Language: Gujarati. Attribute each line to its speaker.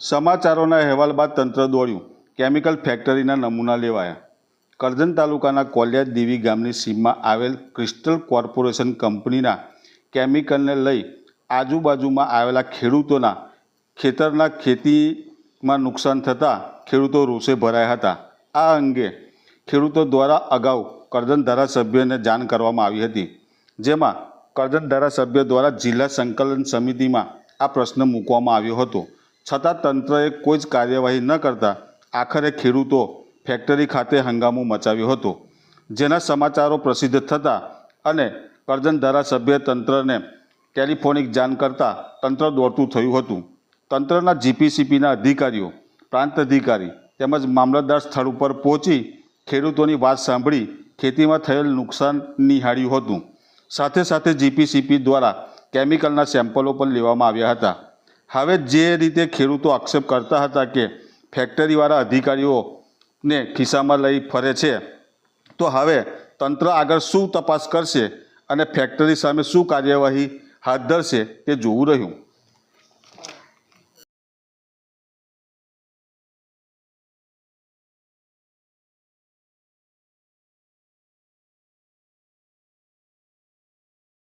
Speaker 1: સમાચારોના અહેવાલ બાદ તંત્ર દોડ્યું. કેમિકલ ફેક્ટરીના નમૂના લેવાયા. કરજણ તાલુકાના કોલિયા દેવી ગામની સીમમાં આવેલ ક્રિસ્ટલ કોર્પોરેશન કંપનીના કેમિકલને લઈ આજુબાજુમાં આવેલા ખેડૂતોના ખેતરના ખેતીમાં નુકસાન થતાં ખેડૂતો રોષે ભરાયા હતા. આ અંગે ખેડૂતો દ્વારા અગાઉ કરજણ ધારાસભ્યને જાણ કરવામાં આવી હતી. જેમાં કરજણ ધારાસભ્ય દ્વારા જિલ્લા સંકલન સમિતિમાં આ પ્રશ્ન મૂકવામાં આવ્યો હતો. છતાં તંત્રએ કોઈ જ કાર્યવાહી ન કરતા આખરે ખેડૂતો ફેક્ટરી ખાતે હંગામો મચાવ્યો હતો. જેના સમાચારો પ્રસિદ્ધ થતાં અને કરજણ ધારાસભ્ય તંત્રને ટેલિફોનિક જાણ કરતાં તંત્ર દોડતું થયું હતું. તંત્રના જીપીસીપીના અધિકારીઓ, પ્રાંત અધિકારી તેમજ મામલતદાર સ્થળ ઉપર પહોંચી ખેડૂતોની વાત સાંભળી ખેતીમાં થયેલ નુકસાન નિહાળ્યું હતું. સાથે સાથે જીપીસીપી દ્વારા કેમિકલના સેમ્પલો પણ લેવામાં આવ્યા હતા. હવે જે રીતે ખેડૂતો આક્ષેપ કરતા હતા કે ફેક્ટરીવાળા અધિકારીઓને ખિસ્સામાં લઈ ફરે છે, તો હવે તંત્ર આગળ શું તપાસ કરશે અને ફેક્ટરી સામે શું કાર્યવાહી હાથ ધરશે તે જોવું રહ્યું.